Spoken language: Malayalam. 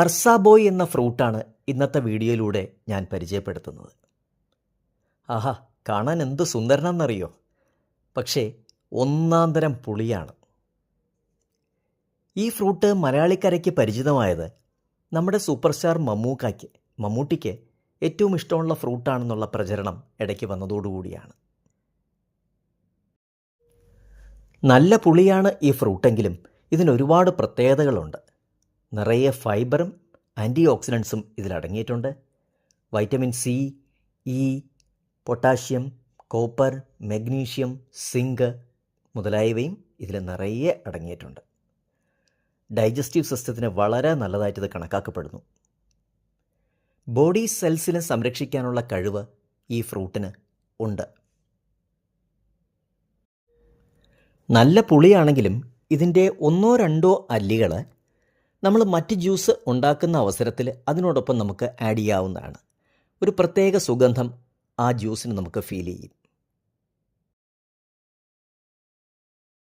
അർസാബോയ് എന്ന ഫ്രൂട്ടാണ് ഇന്നത്തെ വീഡിയോയിലൂടെ ഞാൻ പരിചയപ്പെടുത്തുന്നത്. ആഹാ കാണാൻ എന്ത് സുന്ദരനെന്നറിയോ പക്ഷേ ഒന്നാം തരം പുളിയാണ്. ഈ ഫ്രൂട്ട് മലയാളിക്കരയ്ക്ക് പരിചിതമായത് നമ്മുടെ സൂപ്പർ സ്റ്റാർ മമ്മൂക്കായ്ക്ക് മമ്മൂട്ടിക്ക് ഏറ്റവും ഇഷ്ടമുള്ള ഫ്രൂട്ടാണെന്നുള്ള പ്രചരണം ഇടയ്ക്ക് വന്നതോടുകൂടിയാണ്. നല്ല പുളിയാണ് ഈ ഫ്രൂട്ടെങ്കിലും ഇതിനൊരുപാട് പ്രത്യേകതകളുണ്ട്. നിറയെ ഫൈബറും ആന്റി ഓക്സിഡൻസും ഇതിലടങ്ങിയിട്ടുണ്ട് vitamin C E potassium copper magnesium zinc മുതലായവയും ഇതിൽ നിറയെ അടങ്ങിയിട്ടുണ്ട്. ഡൈജസ്റ്റീവ് സിസ്റ്റത്തിന് വളരെ നല്ലതായിട്ട് ഇത് കണക്കാക്കപ്പെടുന്നു. ബോഡി സെൽസിനെ സംരക്ഷിക്കാനുള്ള കഴിവ് ഈ ഫ്രൂട്ടിന് ഉണ്ട്. നല്ല പുളിയാണെങ്കിലും ഇതിന്റെ ഒന്നോ രണ്ടോ അല്ലികൾ നമ്മൾ മറ്റ് ജ്യൂസ് ഉണ്ടാക്കുന്ന അവസരത്തിൽ അതിനോടൊപ്പം നമുക്ക് ആഡ് ചെയ്യാവുന്നതാണ്. ഒരു പ്രത്യേക സുഗന്ധം ആ ജ്യൂസിന് നമുക്ക് ഫീൽ ചെയ്യും.